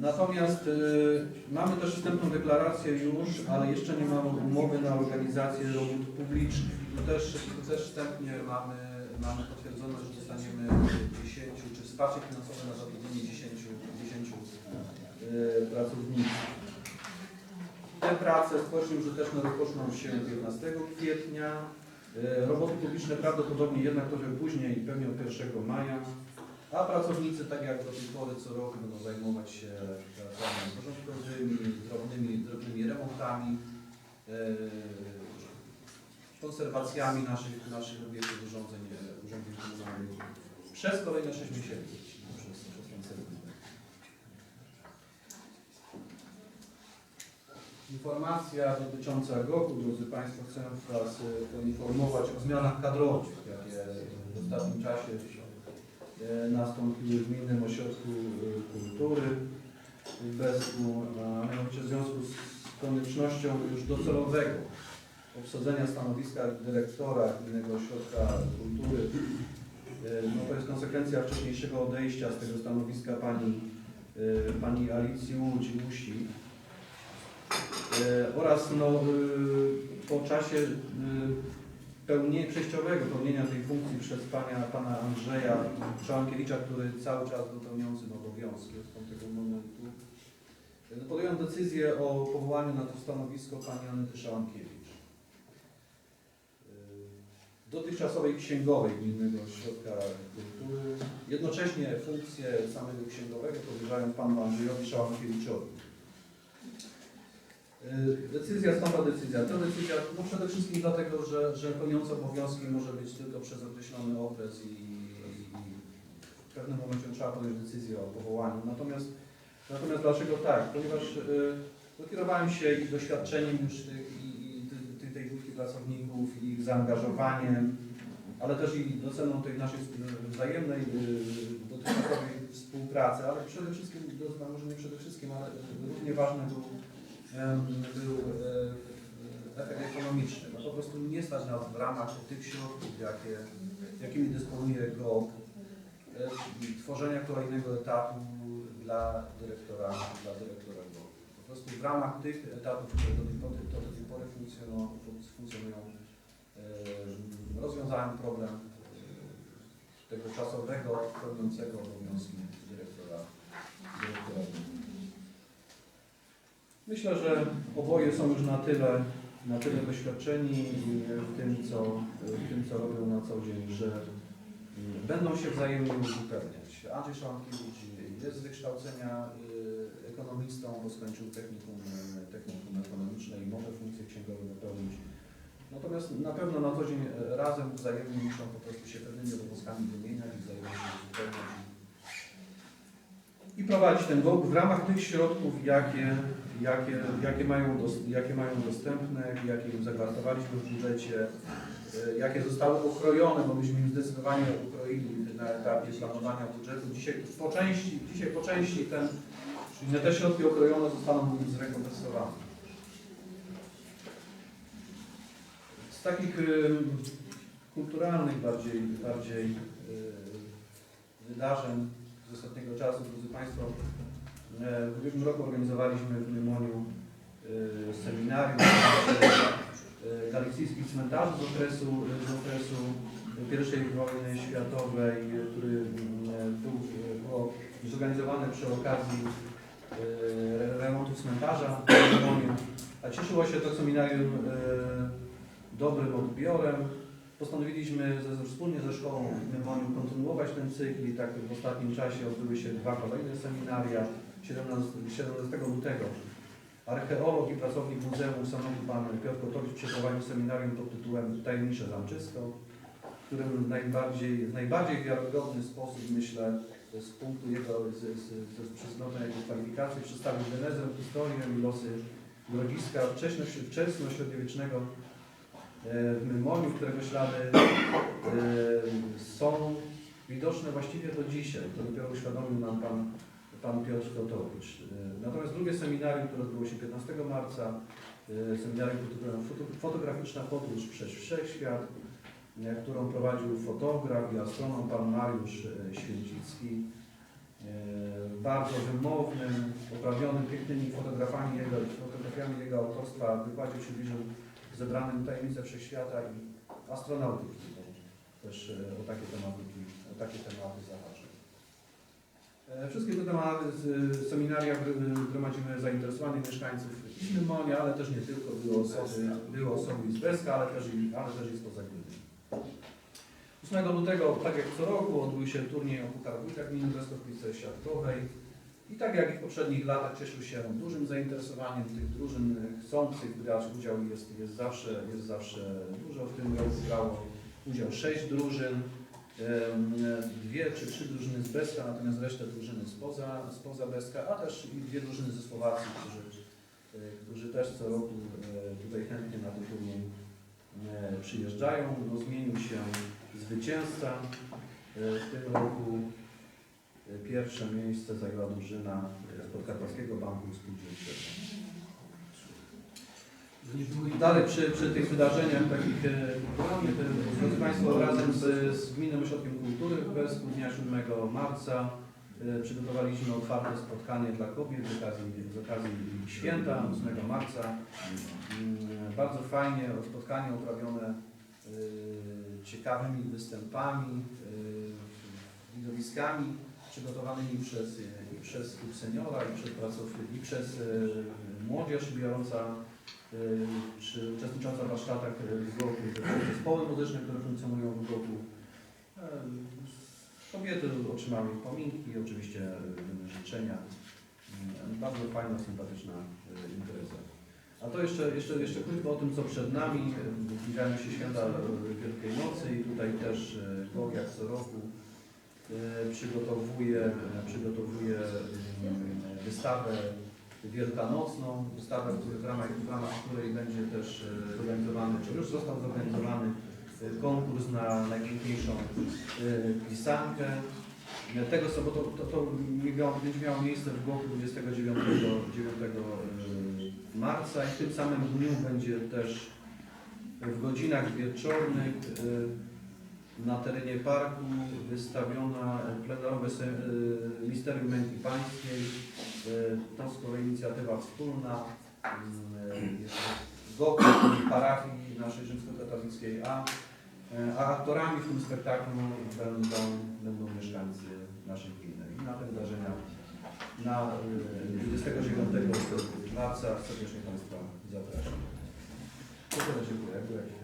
Natomiast y, mamy też wstępną deklarację już, ale jeszcze nie mamy umowy na organizację robót publicznych. Tu też, tu też wstępnie mamy, mamy potwierdzone, że dostaniemy 10, czy wsparcie finansowe na zatrudnienie 10, 10 y, pracowników. Te prace społecznie użyteczne rozpoczną się 15 kwietnia. Y, Roboty publiczne prawdopodobnie jednak trochę później, pewnie od 1 maja. A pracownicy, tak jak do tej pory, co roku będą zajmować się pracami porządkowymi, drobnymi, drobnymi remontami, e, konserwacjami naszych, naszych obiektów, urządzeń, e, urządzeń komunalnych przez kolejne 6 miesięcy. Przez, przez. Informacja dotycząca GOK-u, drodzy Państwo, chcę Was e, poinformować o zmianach kadrowych, jakie w ostatnim czasie nastąpiły w Gminnym Ośrodku e, Kultury w Besku, a mianowicie w związku z koniecznością już docelowego obsadzenia stanowiska dyrektora Gminnego Ośrodka Kultury. E, No to jest konsekwencja wcześniejszego odejścia z tego stanowiska pani, e, pani Alicji Łudzi-Musi e, oraz no, e, po czasie e, pełnie, przejściowego pełnienia tej funkcji przez pana, pana Andrzeja Szałankiewicza, który cały czas był pełniącym obowiązki od tego momentu. E, Podjąłem decyzję o powołaniu na to stanowisko pani Anety Szałankiewicz. E, Dotychczasowej księgowej Gminnego Ośrodka Kultury. Jednocześnie funkcję samego księgowego powierzają panu Andrzejowi Szałankiewiczowi. Y, Decyzja, ta decyzja. Ta decyzja no przede wszystkim dlatego, że, że pełniący obowiązki może być tylko przez określony okres i, i w pewnym momencie trzeba podjąć decyzję o powołaniu. Natomiast, natomiast dlaczego tak? Ponieważ y, no, kierowałem się ich doświadczeniem już tych, i, i ty- tej grupki pracowników, i ich zaangażowaniem, ale też i doceną tej naszej wzajemnej y, dotychczasowej współpracy, ale przede wszystkim, może nie przede wszystkim, ale równie ważny był był e, efekt ekonomiczny. No po prostu nie stać nas w ramach tych środków, jakie, jakimi dysponuje GOP, e, tworzenia kolejnego etatu dla dyrektora, dla dyrektora GOP. Po prostu w ramach tych etatów, które do tej pory, do tej pory funkcjonują, funkcjonują e, rozwiązałem problem tego czasowego, pełniącego obowiązki dyrektora. dyrektora GOP. Myślę, że oboje są już na tyle, na tyle doświadczeni w tym, co, w tym, co robią na co dzień, że będą się wzajemnie uzupełniać. Andrzej Szałankiewicz jest z wykształcenia y, ekonomistą, bo skończył technikum, technikum ekonomiczne i może funkcję księgową wypełnić. Natomiast na pewno na co dzień razem wzajemnie muszą po prostu się pewnymi obowiązkami wymieniać i wzajemnie się uzupełniać i prowadzić ten blog w ramach tych środków, jakie, jakie, jakie, mają, jakie mają dostępne, jakie im zagwarantowaliśmy w budżecie, e, jakie zostały okrojone, bo myśmy im zdecydowanie ukroili na etapie planowania budżetu. Dzisiaj po części, dzisiaj po części ten, czyli te środki okrojone zostaną zrekompensowane. Z takich kulturalnych bardziej, bardziej y, wydarzeń z ostatniego czasu, drodzy Państwo, e, w ubiegłym roku organizowaliśmy w Mymoniu e, seminarium e, galicyjskich cmentarzy z okresu, z okresu I wojny światowej, e, który był, e, było zorganizowane przy okazji e, remontu cmentarza w Mymoniu. A cieszyło się to seminarium e, dobrym odbiorem. Postanowiliśmy ze, wspólnie ze szkołą w Mymoniu kontynuować ten cykl i tak w ostatnim czasie odbyły się dwa kolejne seminaria. 17, 17 lutego archeolog i pracownik Muzeum Samochu Pan Piotr Kotowicz przeprowadził seminarium pod tytułem Tajemnicze Zamczysko, w którym najbardziej, w najbardziej wiarygodny sposób, myślę, z punktu jego, z, z, z, przyzwonej jego kwalifikacji, przedstawił genezę, historię i losy grodziska wczesno-średniowiecznego e, w Mymoniu, którego ślady e, są widoczne właściwie do dzisiaj. To dopiero uświadomił nam pan, pan Piotr Kotowicz. E, Natomiast drugie seminarium, które odbyło się 15 marca, e, seminarium pod tytułem Foto- Fotograficzna podróż przez Wszechświat, e, którą prowadził fotograf i astronom pan Mariusz Święcicki. bardzo wymownym, poprawionym pięknymi fotografami jego, fotografiami jego autorstwa wykładzie przybliżył zebranym tajemnice wszechświata i astronautyki. Też o takie tematyki, o takie tematy zahaczył. E, Wszystkie te tematy z e, seminaria gr- gromadzimy zainteresowanych mieszkańców i Mymonia, ale też nie tylko. Były osoby, były osoby z Beska, ale też i, ale też i spoza gminy. 8 lutego, tak jak co roku, odbył się turniej o Puchar Wójta Gminy Brestownicy Siatkowej. I tak jak i w poprzednich latach cieszył się dużym zainteresowaniem tych drużyn chcących brać udział jest, jest, zawsze, jest zawsze dużo. W tym roku brało udział sześć drużyn, em, dwie czy trzy drużyny z Beska, natomiast resztę drużyny spoza, spoza Beska, a też i dwie drużyny ze Słowacji, którzy, e, którzy też co roku e, tutaj chętnie na ten turniej przyjeżdżają. No, zmienił się zwycięzca. E, W tym roku pierwsze miejsce zajęła drużyna Podkarpackiego Banku Spółdzielczego. Dalej przy, przy tych wydarzeniach takich e, kulturalnych, e, drodzy Państwo, razem z, z Gminnym Ośrodkiem Kultury w Besku dnia 7 marca e, przygotowaliśmy otwarte spotkanie dla kobiet z okazji, z okazji święta 8 marca. Mm, Bardzo fajnie spotkanie oprawione e, ciekawymi występami, e, widowiskami przygotowanymi przez, e, i przez klub seniora, i przez pracowników, i przez e, młodzież biorąca e, czy uczestnicząca w warsztatach w bloku, zespoły muzyczne, które funkcjonują w bloku. Kobiety otrzymały pominki, oczywiście życzenia. E, Bardzo fajna, sympatyczna impreza. A to jeszcze, jeszcze, jeszcze krótko o tym, co przed nami. Zbliżają się święta Wielkiej Nocy i tutaj też jak co roku przygotowuje, e, przygotowuje e, wystawę wielkanocną, wystawę, w ramach, w ramach której będzie też e, zorganizowany, czy już został zorganizowany e, konkurs na najpiękniejszą e, pisankę. E, Tego co, bo to, to, miało, będzie miało miejsce w bloku 29 9, e, marca i w tym samym dniu będzie też w godzinach wieczornych e, na terenie parku wystawiona plenerowe e, Misterium Męki Pańskiej. E, To z kolei inicjatywa wspólna mm, jest GOK parafii naszej rzymskokatolickiej, a, e, a aktorami w tym spektaklu będą, będą mieszkańcy naszej gminy. I na te wydarzenia na e, 29 marca serdecznie Państwa zapraszam. Dziękuję.